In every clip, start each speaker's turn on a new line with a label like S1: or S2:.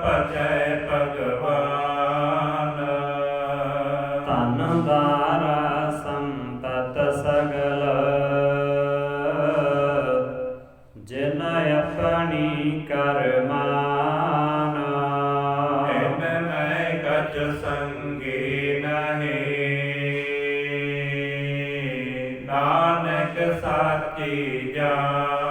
S1: ਭਜੈ ਭਗਵਾਨ
S2: ਧਨ ਬਾਰਾ ਸੰਪਤ ਸਗਲ ਜਿਨ ਆਪਣੀ ਕਰਮਾਨ
S1: ਇਨ ਮੈਂ ਕਜ ਸੰਗੇ ਨਹੀ ਨਾਨਕ ਸਾਚੀ ਜਾਨ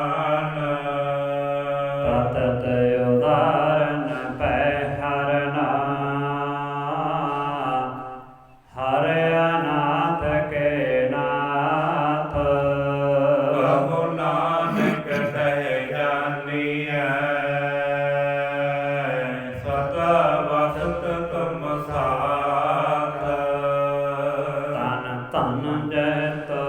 S2: ਧਨ ਜੈ ਤਾ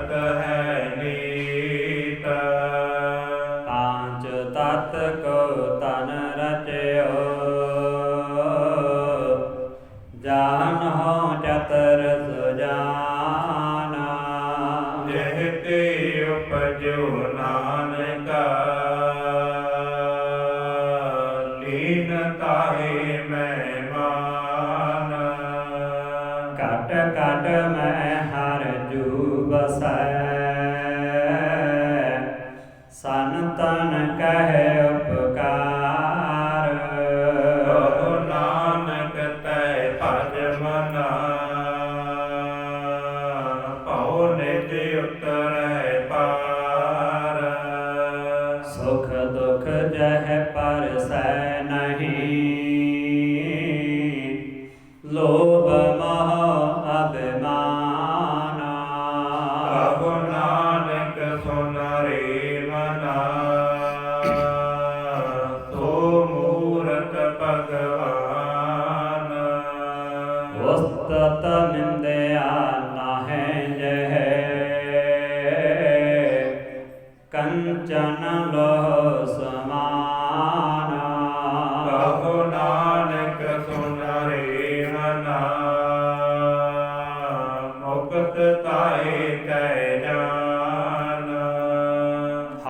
S1: ਮਹਿਮਾਨ
S2: ਕਟ ਕਟ ਮੈਂ ਹਰ ਜੂ ਬਸੈ ਸੰਤਨ ਕਹੇ